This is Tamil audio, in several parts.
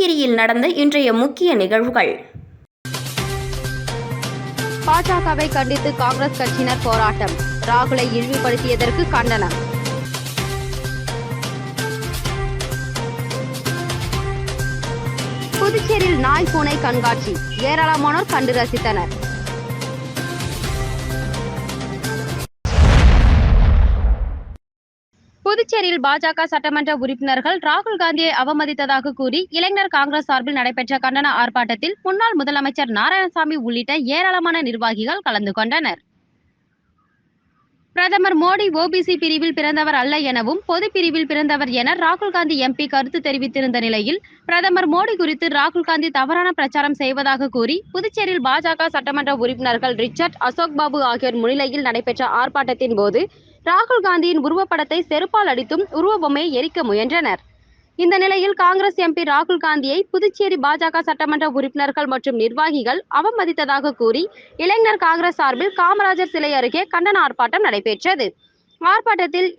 புதுச்சேரியில் நடந்த இன்றைய முக்கிய நிகழ்வுகள். பாஜகவை கண்டித்து காங்கிரஸ் கட்சியினர் போராட்டம். ராகுலை இழிவுபடுத்தியதற்கு கண்டனம். புதுச்சேரியில் நாய் பூனை கண்காட்சி. ஏராளமானோர் கண்டு ரசித்தனர். புதுச்சேரியில் பாஜக சட்டமன்ற உறுப்பினர்கள் ராகுல் காந்தியை அவமதித்ததாக கூறி இளைஞர் காங்கிரஸ் சார்பில் நடைபெற்ற கண்டன ஆர்ப்பாட்டத்தில் முன்னாள் முதலமைச்சர் நாராயணசாமி உள்ளிட்ட ஏராளமான நிர்வாகிகள் கலந்து கொண்டனர். பிரதமர் மோடி ஓபிசி பிரிவில் பிறந்தவர் அல்ல எனவும் பொது பிரிவில் பிறந்தவர் என ராகுல் காந்தி எம்பி கருத்து தெரிவித்திருந்த நிலையில் பிரதமர் மோடி குறித்து ராகுல் காந்தி தவறான பிரச்சாரம் செய்வதாக கூறி புதுச்சேரியில் பாஜக சட்டமன்ற உறுப்பினர்கள் ரிச்சர்ட் அசோக் பாபு ஆகியோர் முன்னிலையில் நடைபெற்ற ஆர்ப்பாட்டத்தின் போது ராகுல் காந்தியின் உருவப்படத்தை செருப்பால் அடித்தும் உருவ பொம்மையை எரிக்க முயன்றனர். இந்த நிலையில் காங்கிரஸ் எம்பி ராகுல் காந்தியை புதுச்சேரி பாஜக சட்டமன்ற உறுப்பினர்கள் மற்றும் நிர்வாகிகள் அவமதித்ததாக கூறி இளைஞர் காங்கிரஸ் சார்பில் காமராஜர் சிலை அருகே கண்டன ஆர்ப்பாட்டம் நடைபெற்றது. ஆர்ப்பாட்டத்தில்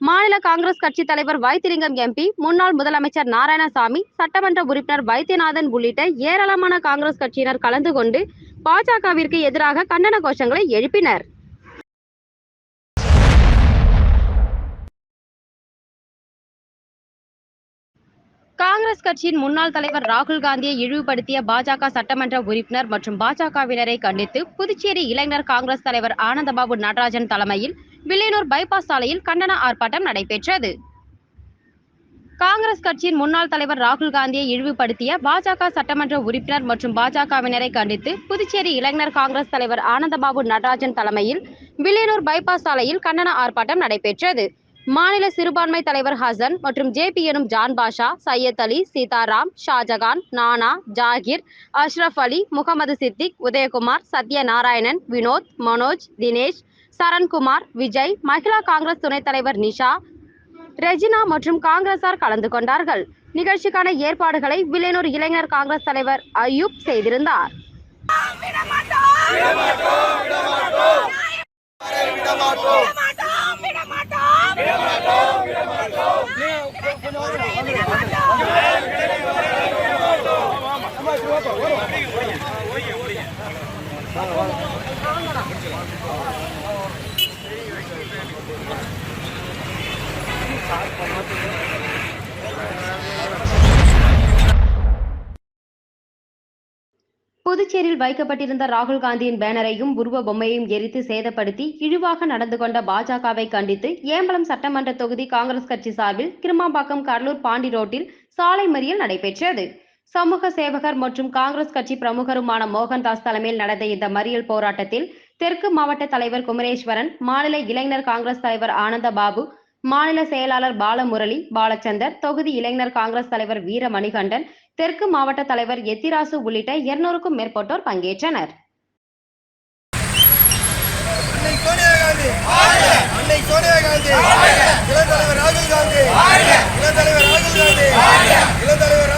மாநில காங்கிரஸ் கட்சி தலைவர் வைத்திலிங்கம் எம்பி முன்னாள் முதலமைச்சர் நாராயணசாமி சட்டமன்ற உறுப்பினர் வைத்தியநாதன் உள்ளிட்ட ஏராளமான காங்கிரஸ் கட்சியினர் கலந்து கொண்டு பாஜகவிற்கு எதிராக கண்டன கோஷங்களை எழுப்பினர். காங்கிரஸ் கட்சியின் முன்னாள் தலைவர் ராகுல் காந்தியை இழிவுபடுத்திய பாஜக சட்டமன்ற உறுப்பினர் மற்றும் பாஜகவினரை கண்டித்து புதுச்சேரி இளைஞர் காங்கிரஸ் தலைவர் ஆனந்தபாபு நடராஜன் தலைமையில் வில்லியனூர் பைபாஸ் சாலையில் கண்டன ஆர்ப்பாட்டம் நடைபெற்றது. காங்கிரஸ் கட்சியின் முன்னாள் தலைவர் ராகுல் காந்தியை இழிவுபடுத்திய பாஜக சட்டமன்ற உறுப்பினர் மற்றும் பாஜகவினரை கண்டித்து புதுச்சேரி இளைஞர் காங்கிரஸ் தலைவர் ஆனந்தபாபு நடராஜன் தலைமையில் வில்லியனூர் பைபாஸ் சாலையில் கண்டன ஆர்ப்பாட்டம் நடைபெற்றது. மாநில சிறுபான்மை தலைவர் ஹசன் மற்றும் ஜேபி எனும் ஜான் பாஷா சையத் அலி சீதாராம் ஷாஜகான் நானா ஜாகிர் அஷ்ரஃப் அலி முகமது சித்திக் உதயகுமார் சத்யநாராயணன் வினோத் மனோஜ் தினேஷ் சரண்குமார் விஜய் மகிழா காங்கிரஸ் துணைத் தலைவர் நிஷா ரெஜினா மற்றும் காங்கிரசார் கலந்து கொண்டார்கள். நிகழ்ச்சிக்கான ஏற்பாடுகளை வில்லியனூர் இளைஞர் காங்கிரஸ் தலைவர் அய்யூப் செய்திருந்தார். புதுச்சேரியில் வைக்கப்பட்டிருந்த ராகுல் காந்தியின் பேனரையும் உருவ பொம்மையையும் எரித்து சேதப்படுத்தி இழிவாக நடந்து கொண்ட பாஜகவை கண்டித்து ஏம்பலம் சட்டமன்ற தொகுதி காங்கிரஸ் கட்சி சார்பில் கிருமாம்பாக்கம் கடலூர் பாண்டி ரோட்டில் சாலை மறியல் நடைபெற்றது. சமூக சேவகர் மற்றும் காங்கிரஸ் கட்சி பிரமுகருமான மோகன்தாஸ் தலைமையில் நடந்த இந்த மறியல் போராட்டத்தில் தெற்கு மாவட்ட தலைவர் குமரேஸ்வரன் மாநில இளைஞர் காங்கிரஸ் தலைவர் ஆனந்த பாபு மாநில செயலாளர் பாலமுரளி பாலச்சந்தர் தொகுதி இளைஞர் காங்கிரஸ் தலைவர் வீர மணிகண்டன் தெற்கு மாவட்ட தலைவர் எத்திராசு உள்ளிட்ட இருநூறுக்கும் மேற்பட்டோர் பங்கேற்றனர். அன்னை சோனியா காந்தி அன்னை சோனியா காந்தி இளந்தலைவர் ராகுல் காந்தி இளந்தலைவர் ராகுல் காந்தி இளந்தலைவர்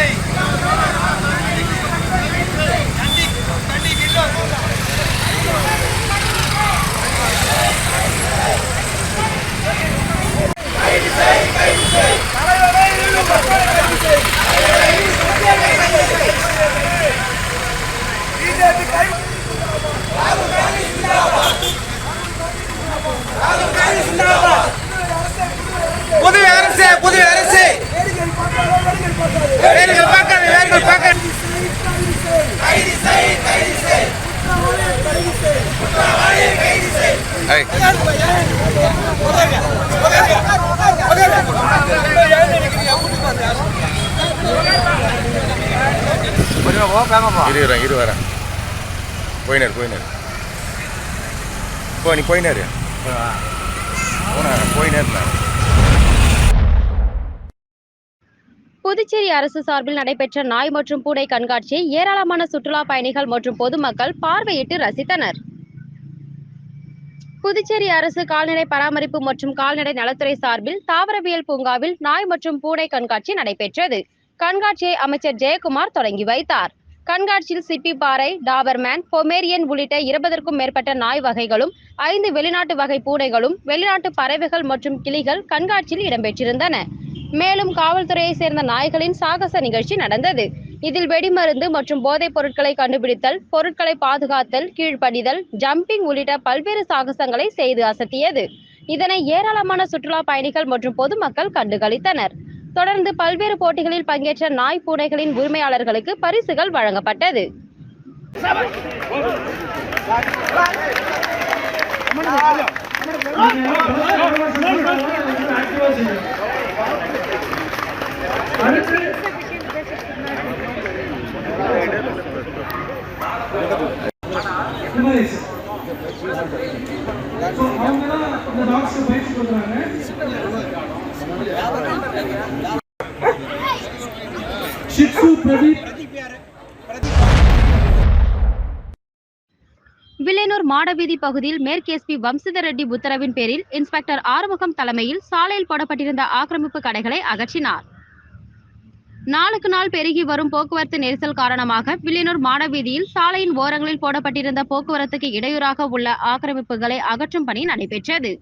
புதிய அரசு புதிய அரசு. வேர்கள் பார்க்காது வேர்கள் பார்க்காது. இரு வரேன் இரு வரேன் போயினார் போயினார். போ நீ போயினாரு. புதுச்சேரி அரசு சார்பில் நடைபெற்ற நாய் மற்றும் பூனை கண்காட்சியை ஏராளமான சுற்றுலா பயணிகள் மற்றும் பொதுமக்கள் பார்வையிட்டு ரசித்தனர். புதுச்சேரி அரசு கால்நடை பராமரிப்பு மற்றும் கால்நடை நலத்துறை சார்பில் தாவரவியல் பூங்காவில் நாய் மற்றும் பூனை கண்காட்சி நடைபெற்றது. கண்காட்சியை அமைச்சர் ஜெயக்குமார் தொடங்கி வைத்தார். கண்காட்சியில் சிப்பி பாறை டாபர்மேன் பொமேரியன் உள்ளிட்ட இருபதற்கும் மேற்பட்ட நாய் வகைகளும் ஐந்து வெளிநாட்டு வகை பூனைகளும் வெளிநாட்டு பறவைகள் மற்றும் கிளிகள் கண்காட்சியில் இடம்பெற்றிருந்தன. மேலும் காவல்துறையை சேர்ந்த நாய்களின் சாகச நிகழ்ச்சி நடந்தது. இதில் வெடிமருந்து மற்றும் போதைப் பொருட்களை கண்டுபிடித்தல் பொருட்களை பாதுகாத்தல் கீழ்ப்படிதல் ஜம்பிங் உள்ளிட்ட பல்வேறு சாகசங்களை செய்து அசத்தியது. இதனை ஏராளமான சுற்றுலா பயணிகள் மற்றும் பொதுமக்கள் கண்டுகளித்தனர். தொடர்ந்து பல்வேறு போட்டிகளில் பங்கேற்ற நாய் பூனைகளின் உரிமையாளர்களுக்கு பரிசுகள் வழங்கப்பட்டது. அடுத்து மாடவீதி பகுதியில் மேற்கு எஸ்பி வம்சிதர் ரெட்டி உத்தரவின் பேரில் இன்ஸ்பெக்டர் ஆறுமுகம் தலைமையில் சாலையில் போடப்பட்டிருந்த ஆக்கிரமிப்பு கடைகளை அகற்றினார். நாளுக்கு நாள் பெருகி வரும் போக்குவரத்து நெரிசல் காரணமாக வில்லியனூர் மாடவீதியில் சாலையின் ஓரங்களில் போடப்பட்டிருந்த போக்குவரத்துக்கு இடையூறாக உள்ள ஆக்கிரமிப்புகளை அகற்றும் பணி நடைபெற்றது.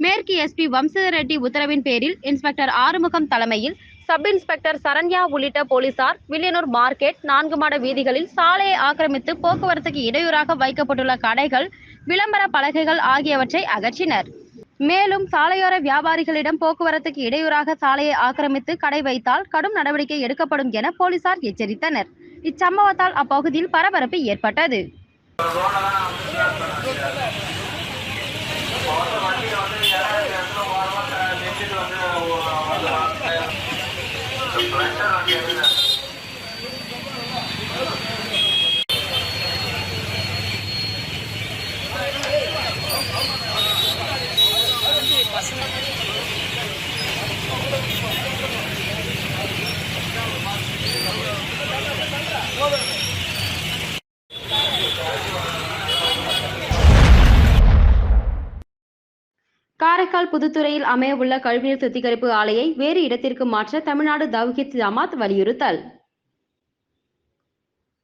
மேற்கு எஸ்பி வம்சிதர் ரெட்டி உத்தரவின் பேரில் இன்ஸ்பெக்டர் ஆறுமுகம் தலைமையில் சப் இன்ஸ்பெக்டர் சரண்யா உள்ளிட்ட போலீசார் வில்லியனூர் மார்க்கெட் நான்கு மாட வீதிகளில் சாலையை ஆக்கிரமித்து போக்குவரத்துக்கு இடையூறாக வைக்கப்பட்டுள்ள கடைகள் விளம்பர பலகைகள் ஆகியவற்றை அகற்றினர். மேலும் சாலையோர வியாபாரிகளிடம் போக்குவரத்துக்கு இடையூறாக சாலையை ஆக்கிரமித்து கடை வைத்தால் கடும் நடவடிக்கை எடுக்கப்படும் என போலீசார் எச்சரித்தனர். இச்சம்பவத்தால் அப்பகுதியில் பரபரப்பு ஏற்பட்டது. Gracias. காரைக்கால் புதுத்துறையில் அமையவுள்ள கழிவுநீர் சுத்திகரிப்பு ஆலையை வேறு இடத்திற்கு மாற்ற தமிழ்நாடு தவ்ஹித் ஜமாத் வலியுறுத்தல்.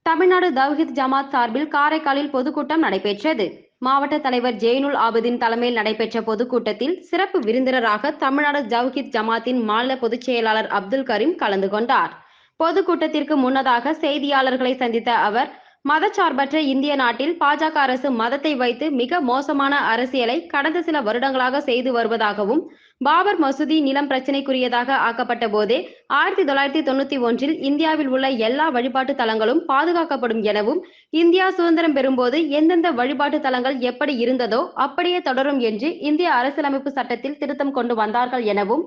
தமிழ்நாடு தவ்ஹித் ஜமாத் சார்பில் காரைக்காலில் பொதுக்கூட்டம் நடைபெற்றது. மாவட்ட தலைவர் ஜெயினுல் ஆபதின் தலைமையில் நடைபெற்ற பொதுக்கூட்டத்தில் சிறப்பு விருந்தினராக தமிழ்நாடு தவ்ஹீத் ஜமாத்தின் மாநில பொதுச் செயலாளர் அப்துல் கரீம் கலந்து கொண்டார். பொதுக்கூட்டத்திற்கு முன்னதாக செய்தியாளர்களை சந்தித்த அவர் மதச்சார்பற்ற இந்திய நாட்டில் பாஜக அரசு மதத்தை வைத்து மிக மோசமான அரசியலை கடந்த சில வருடங்களாக செய்து வருவதாகவும் பாபர் மசூதி நிலம் பிரச்சினைக்குரியதாக ஆக்கப்பட்ட போதே ஆயிரத்தி தொள்ளாயிரத்தி தொண்ணூத்தி ஒன்றில் இந்தியாவில் உள்ள எல்லா வழிபாட்டு தலங்களும் பாதுகாக்கப்படும் எனவும் இந்தியா சுதந்திரம் பெறும்போது எந்தெந்த வழிபாட்டு தலங்கள் எப்படி இருந்ததோ அப்படியே தொடரும் என்று இந்திய அரசியலமைப்பு சட்டத்தில் திருத்தம் கொண்டு வந்தார்கள் எனவும்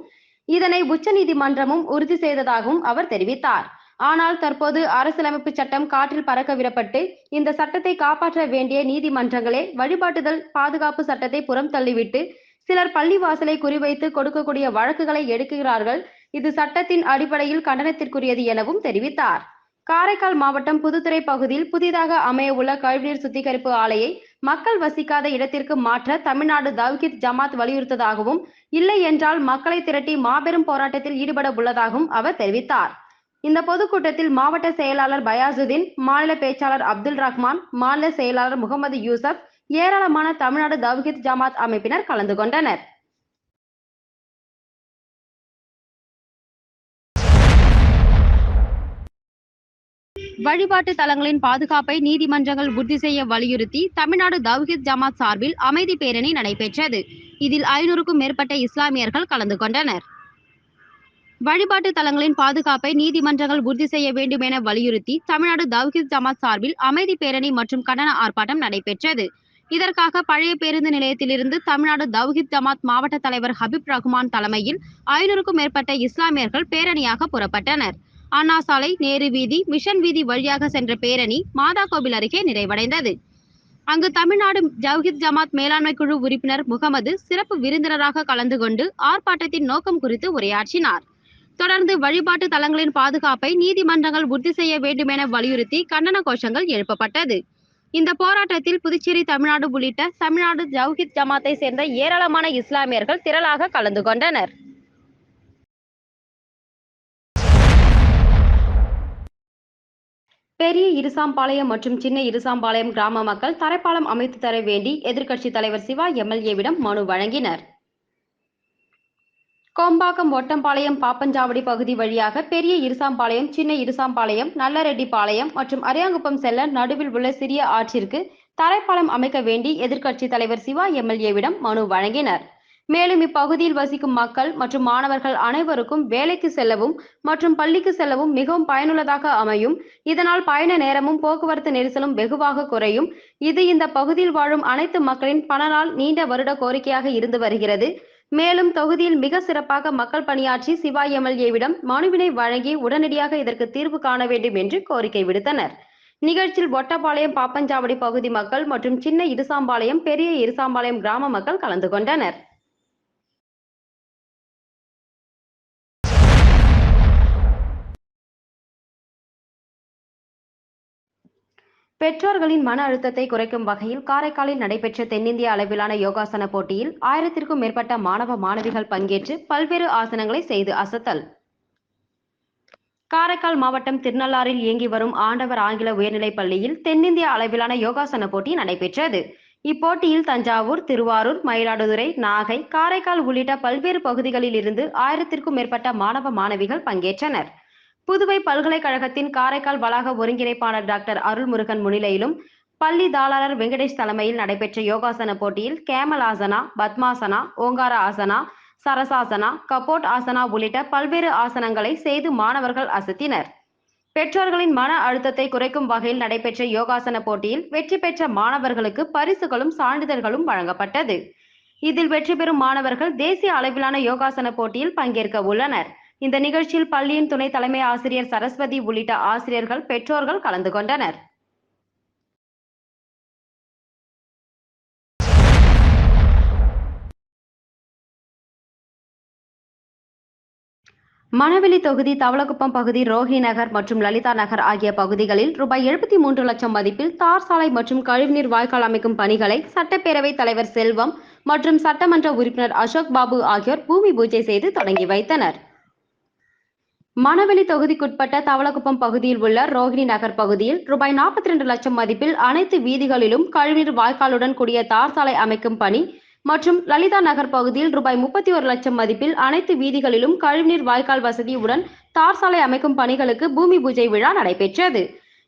இதனை உச்சநீதிமன்றமும் உறுதி செய்ததாகவும் அவர் தெரிவித்தார். ஆனால் தற்போது அரசியலமைப்பு சட்டம் காற்றில் பறக்க விடப்பட்டு இந்த சட்டத்தை காப்பாற்ற வேண்டிய நீதிமன்றங்களே வழிபாட்டுதல் பாதுகாப்பு சட்டத்தை புறம் தள்ளிவிட்டு சிலர் பள்ளிவாசலை குறிவைத்து கொடுக்கக்கூடிய வழக்குகளை எடுக்கிறார்கள். இது சட்டத்தின் அடிப்படையில் கண்டனத்திற்குரியது எனவும் தெரிவித்தார். காரைக்கால் மாவட்டம் புதுத்துறை பகுதியில் புதிதாக அமையவுள்ள கழிவுநீர் சுத்திகரிப்பு ஆலையை மக்கள் வசிக்காத இடத்திற்கு மாற்ற தமிழ்நாடு தவ்ஹீத் ஜமாத் வலியுறுத்ததாகவும் இல்லை என்றால் மக்களை திரட்டி மாபெரும் போராட்டத்தில் ஈடுபட உள்ளதாகவும் அவர் தெரிவித்தார். இந்த பொதுக்கூட்டத்தில் மாவட்ட செயலாளர் பயாசுதீன் மாநில பேச்சாளர் அப்துல் ரஹ்மான் மாநில செயலாளர் முகமது யூசப் ஏராளமான தமிழ்நாடு தவ்ஹித் ஜமாத் அமைப்பினர் கலந்து கொண்டனர். வழிபாட்டு தலங்களின் பாதுகாப்பை நீதிமன்றங்கள் உறுதி செய்ய வலியுறுத்தி தமிழ்நாடு தவ்ஹித் ஜமாத் சார்பில் அமைதி பேரணி நடைபெற்றது. இதில் ஐநூறுக்கும் மேற்பட்ட இஸ்லாமியர்கள் கலந்து கொண்டனர். வழிபாட்டு தலங்களின் பாதுகாப்பை நீதிமன்றங்கள் உறுதி செய்ய வேண்டும் என வலியுறுத்தி தமிழ்நாடு தவ்ஹீத் ஜமாத் சார்பில் அமைதி பேரணி மற்றும் கண்டன ஆர்ப்பாட்டம் நடைபெற்றது. இதற்காக பழைய பேருந்து நிலையத்திலிருந்து தமிழ்நாடு தவ்ஹீத் ஜமாத் மாவட்ட தலைவர் ஹபீப் ரஹ்மான் தலைமையில் ஐநூறுக்கும் மேற்பட்ட இஸ்லாமியர்கள் பேரணியாக புறப்பட்டனர். அண்ணா சாலை நேரு வீதி மிஷன் வீதி வழியாக சென்ற பேரணி மாதா கோவில் அருகே நிறைவடைந்தது. அங்கு தமிழ்நாடு ஜவ்ஹித் ஜமாத் மேலாண்மை குழு உறுப்பினர் முகமது சிறப்பு விருந்தினராக கலந்து கொண்டு ஆர்ப்பாட்டத்தின் நோக்கம் குறித்து உரையாற்றினார். தொடர்ந்து வழிபாட்டு தலங்களின் பாதுகாப்பை நீதிமன்றங்கள் உறுதி செய்ய வேண்டும் என வலியுறுத்தி கண்டன கோஷங்கள் எழுப்பப்பட்டது. இந்த போராட்டத்தில் புதுச்சேரி தமிழ்நாடு உள்ளிட்ட தமிழ்நாடு ஜவ்ஹித் ஜமாத்தை சேர்ந்த ஏராளமான இஸ்லாமியர்கள் திரளாக கலந்து கொண்டனர். பெரிய இருசாம்பாளையம் மற்றும் சின்ன இருசாம்பாளையம் கிராம மக்கள் தரைப்பாலம் அமைத்து தர வேண்டி எதிர்க்கட்சி தலைவர் சிவா எம்எல்ஏவிடம் மனு வழங்கினர். கோம்பாக்கம் ஒட்டம்பாளையம் பாப்பஞ்சாவடி பகுதி வழியாக பெரிய இருசாம்பாளையம் சின்ன இருசாம்பாளையம் நல்லரெட்டிப்பாளையம் மற்றும் அரியாங்குப்பம் செல்ல நடுவில் உள்ள சிறிய ஆற்றிற்கு தரைப்பாலம் அமைக்க வேண்டி எதிர்க்கட்சித் தலைவர் சிவா எம்எல்ஏவிடம் மனு வழங்கினர். மேலும் இப்பகுதியில் வசிக்கும் மக்கள் மற்றும் மாணவர்கள் அனைவருக்கும் வேலைக்கு செல்லவும் மற்றும் பள்ளிக்கு செல்லவும் மிகவும் பயனுள்ளதாக அமையும். இதனால் பயண நேரமும் போக்குவரத்து நெரிசலும் வெகுவாக குறையும். இது இந்த பகுதியில் வாழும் அனைத்து மக்களின் பண நாள் நீண்ட வருட கோரிக்கையாக இருந்து வருகிறது. மேலும் தொகுதியில் மிக சிறப்பாக மக்கள் பணியாற்றி சிவா எம்எல்ஏவிடம் மனுவினை வழங்கி உடனடியாக இதற்கு தீர்வு காண வேண்டும் என்று கோரிக்கை விடுத்தனர். நிகழ்ச்சியில் ஒட்டப்பாளையம் பாப்பஞ்சாவடி பகுதி மக்கள் மற்றும் சின்ன இருசாம்பாளையம் பெரிய இருசாம்பாளையம் கிராம மக்கள் கலந்து கொண்டனர். பெற்றோர்களின் மன அழுத்தத்தை குறைக்கும் வகையில் காரைக்காலில் நடைபெற்ற தென்னிந்திய அளவிலான யோகாசன போட்டியில் ஆயிரத்திற்கும் மேற்பட்ட மாணவ மாணவிகள் பங்கேற்று பல்வேறு ஆசனங்களை செய்து அசத்தல். காரைக்கால் மாவட்டம் திருநள்ளாறில் இயங்கி வரும் ஆண்டவர் ஆங்கில உயர்நிலைப் பள்ளியில் தென்னிந்திய அளவிலான யோகாசன போட்டி நடைபெற்றது. இப்போட்டியில் தஞ்சாவூர் திருவாரூர் மயிலாடுதுறை நாகை காரைக்கால் உள்ளிட்ட பல்வேறு பகுதிகளில் இருந்து ஆயிரத்திற்கும் மேற்பட்ட மாணவ மாணவிகள் பங்கேற்றனர். புதுவை பல்கலைக்கழகத்தின் காரைக்கால் வளாக ஒருங்கிணைப்பாளர் டாக்டர் அருள்முருகன் முன்னிலையிலும் பள்ளி தாளாளர் வெங்கடேஷ் தலைமையில் நடைபெற்ற யோகாசன போட்டியில் கேமல் ஆசனா பத்மாசனா ஓங்கார ஆசனா சரசாசனா கபோட் ஆசனா உள்ளிட்ட பல்வேறு ஆசனங்களை செய்து மாணவர்கள் அசத்தினர். பெற்றோர்களின் மன அழுத்தத்தை குறைக்கும் வகையில் நடைபெற்ற யோகாசன போட்டியில் வெற்றி பெற்ற மாணவர்களுக்கு பரிசுகளும் சான்றிதழ்களும் வழங்கப்பட்டது. இதில் வெற்றி பெறும் மாணவர்கள் தேசிய அளவிலான யோகாசன போட்டியில் பங்கேற்க உள்ளனர். இந்த நிகழ்ச்சியில் பள்ளியின் துணை தலைமை ஆசிரியர் சரஸ்வதி உள்ளிட்ட ஆசிரியர்கள் பெற்றோர்கள் கலந்து கொண்டனர். மணவெளி தொகுதி தவளக்குப்பம் பகுதி ரோஹி நகர் மற்றும் லலிதா நகர் ஆகிய பகுதிகளில் ரூபாய் எழுபத்தி மூன்று லட்சம் மதிப்பில் தார் சாலை மற்றும் கழிவுநீர் வாய்க்கால் அமைக்கும் பணிகளை சட்டப்பேரவைத் தலைவர் செல்வம் மற்றும் சட்டமன்ற உறுப்பினர் அசோக் பாபு ஆகியோர் பூமி பூஜை செய்து தொடங்கி வைத்தனர். மணவெளி தொகுதிக்குட்பட்ட தவளக்குப்பம் பகுதியில் உள்ள ரோஹிணி நகர் பகுதியில் ரூபாய் நாற்பத்தி ரெண்டு லட்சம் மதிப்பில் அனைத்து வீதிகளிலும் கழிவுநீர் வாய்க்காலுடன் கூடிய தார் சாலை அமைக்கும் பணி மற்றும் லலிதா நகர் பகுதியில் ரூபாய் முப்பத்தி ஒரு லட்சம் மதிப்பில் அனைத்து வீதிகளிலும் கழிவுநீர் வாய்க்கால் வசதியுடன் தார் சாலை அமைக்கும் பணிகளுக்கு பூமி பூஜை விழா நடைபெற்றது.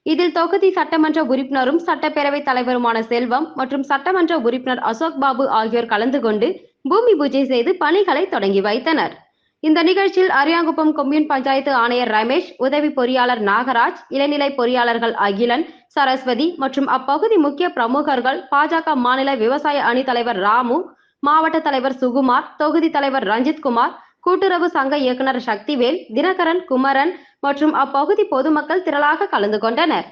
இதில் தொகுதி சட்டமன்ற உறுப்பினரும் சட்டப்பேரவைத் தலைவருமான செல்வம் மற்றும் சட்டமன்ற உறுப்பினர் அசோக் பாபு ஆகியோர் கலந்து கொண்டு பூமி பூஜை செய்து பணிகளை தொடங்கி வைத்தனர். இந்த நிகழ்ச்சியில் அரியாங்குப்பம் கொம்யூன் பஞ்சாயத்து ஆணையர் ரமேஷ் உதவி பொறியாளர் நாகராஜ் இளநிலை பொறியாளர்கள் அகிலன் சரஸ்வதி மற்றும் அப்பகுதி முக்கிய பிரமுகர்கள் பாஜக மாநில விவசாய அணி தலைவர் ராமு மாவட்ட தலைவர் சுகுமார் தொகுதி தலைவர் ரஞ்சித் குமார் கூட்டுறவு சங்க இயக்குனர் சக்திவேல் தினகரன் குமரன் மற்றும் அப்பகுதி பொதுமக்கள் திரளாக கலந்து கொண்டனர்.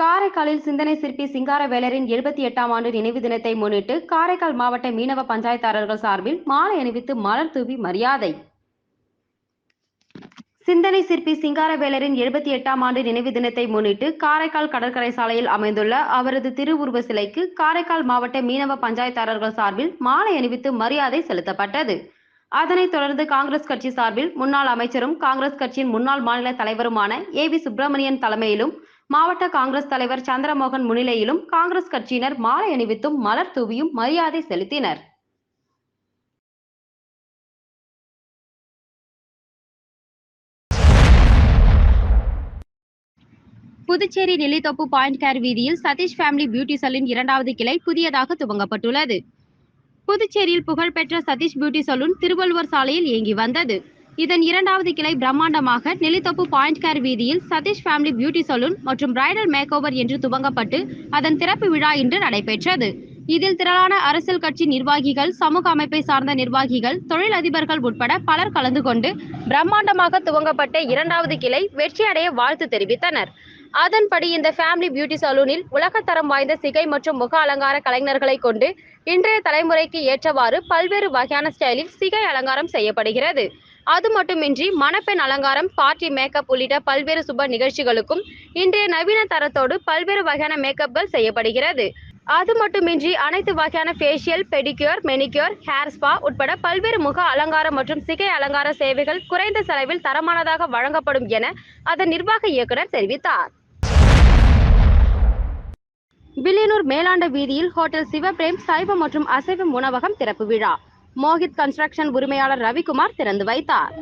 காரைக்காலில் சிந்தனை சிற்பி சிங்காரவேலரின் எழுபத்தி எட்டாம் ஆண்டு நினைவு தினத்தை முன்னிட்டு காரைக்கால் மாவட்ட மீனவ பஞ்சாயத்தாரர்கள் சார்பில் மாலை அணிவித்து மலர் தூவி மரியாதை. சிந்தனை சிற்பி சிங்காரவேலரின் எழுபத்தி எட்டாம் ஆண்டு நினைவு தினத்தை முன்னிட்டு காரைக்கால் கடற்கரை சாலையில் அமைந்துள்ள அவரது திருவுருவ சிலைக்கு காரைக்கால் மாவட்ட மீனவ பஞ்சாயத்தாரர்கள் சார்பில் மாலை அணிவித்து மரியாதை செலுத்தப்பட்டது. அதனைத் தொடர்ந்து காங்கிரஸ் கட்சி சார்பில் முன்னாள் அமைச்சரும் காங்கிரஸ் கட்சியின் முன்னாள் மாநில தலைவருமான ஏ வி சுப்பிரமணியன் தலைமையிலும் மாவட்ட காங்கிரஸ் தலைவர் சந்திரமோகன் முன்னிலையிலும் காங்கிரஸ் கட்சியினர் மாலை அணிவித்தும் மலர் தூவியும் மரியாதை செலுத்தினர். புதுச்சேரி நெல்லித்தோப்பு பாயிண்ட் கேர் வீதியில் சதீஷ் ஃபேமிலி பியூட்டி சலூன் இரண்டாவது கிளை புதியதாக துவங்கப்பட்டுள்ளது. புதுச்சேரியில் புகழ்பெற்ற சதீஷ் பியூட்டி சலூன் திருவள்ளுவர் சாலையில் இயங்கி வந்தது. இதன் இரண்டாவது கிளை பிரம்மாண்டமாக நெல்லித்தோப்பு பாயிண்ட் கேர் வீதியில் சதீஷ் ஃபேமிலி பியூட்டி சலூன் மற்றும் பிரைடல் மேக்கோவர் என்று துவங்கப்பட்டு அதன் திறப்பு விழா இன்று நடைபெற்றது. இதில் திரளான அரசியல் கட்சி நிர்வாகிகள் சமூக அமைப்பை சார்ந்த நிர்வாகிகள் தொழிலதிபர்கள் உட்பட பலர் கலந்து கொண்டு பிரம்மாண்டமாக துவங்கப்பட்ட இரண்டாவது கிளை வெற்றியடைய வாழ்த்து தெரிவித்தனர். அதன்படி இந்த ஃபேமிலி பியூட்டி சலூனில் உலகத்தரம் வாய்ந்த சிகை மற்றும் முக அலங்கார கலைஞர்களை கொண்டு இன்றைய தலைமுறைக்கு ஏற்றவாறு பல்வேறு வகையான ஸ்டைலில் சிகை அலங்காரம் செய்யப்படுகிறது. அது மட்டுமின்றி மணப்பெண் அலங்காரம் பார்ட்டி மேக்கப் உள்ளிட்ட பல்வேறு சுப நிகழ்ச்சிகளுக்கும் இன்றைய நவீன தரத்தோடு பல்வேறு வகையான மேக்கப்கள் செய்யப்படுகிறது. அது மட்டுமின்றி அனைத்து வகையான facial pedicure manicure hair spa உட்பட பல்வேறு முக அலங்காரம் மற்றும் சிகை அலங்கார சேவைகள் குறைந்த செலவில் தரமானதாக வழங்கப்படும் என அதன் நிர்வாக இயக்குனர் தெரிவித்தார். வில்லியனூர் மேலாண்ட வீதியில் ஹோட்டல் சிவபிரேம் சைவ மற்றும் அசைவம் உணவகம் திறப்பு விழா. மோஹித் கன்ஸ்ட்ரக்ஷன் உரிமையாளர் ரவிக்குமார் திறந்து வைத்தார்.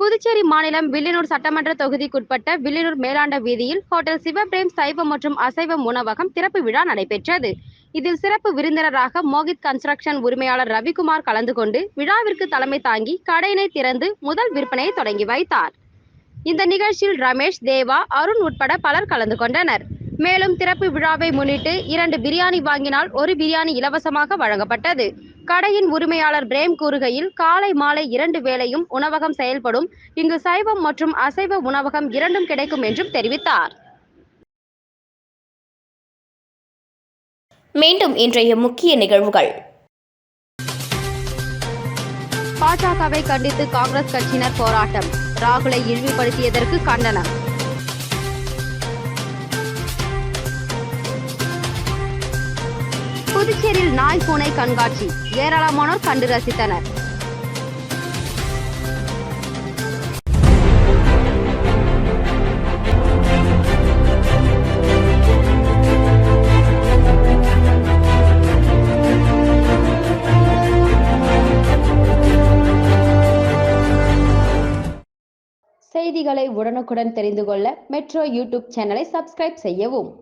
புதுச்சேரி மாநிலம் வில்லியனூர் சட்டமன்ற தொகுதிக்குட்பட்ட வில்லியனூர் மேலாண்ட வீதியில் ஹோட்டல் சிவபிரேம் சைவ மற்றும் அசைவம் உணவகம் திறப்பு விழா நடைபெற்றது. இதில் சிறப்பு விருந்தினராக மோகித் கன்ஸ்ட்ரக்ஷன் உரிமையாளர் ரவிக்குமார் கலந்து கொண்டு விழாவிற்கு தலைமை தாங்கி கடையினை திறந்து முதல் விற்பனையை தொடங்கி வைத்தார். இந்த நிகழ்ச்சியில் ரமேஷ் தேவா அருண் உட்பட பலர் கலந்து கொண்டனர். மேலும் திறப்பு விழாவை முன்னிட்டு இரண்டு பிரியாணி வாங்கினால் ஒரு பிரியாணி இலவசமாக வழங்கப்பட்டது. கடையின் உரிமையாளர் பிரேம் கூறுகையில் காலை மாலை இரண்டு வேளையும் உணவகம் செயல்படும். இங்கு சைவம் மற்றும் அசைவ உணவகம் இரண்டும் கிடைக்கும் என்றும் தெரிவித்தார். மீண்டும் இன்றைய முக்கிய நிகழ்வுகள். பாஜகவை கண்டித்து காங்கிரஸ் கட்சியினர் போராட்டம். ராகுலை இழிவுபடுத்தியதற்கு கண்டனம். புதுச்சேரியில் நாய் பூனை கண்காட்சி. ஏராளமானோர் கண்டு ரசித்தனர். செய்திகளை உடனுக்குடன் தெரிந்து கொள்ள மெட்ரோ யூடியூப் சேனலை சப்ஸ்கிரைப் செய்யவும்.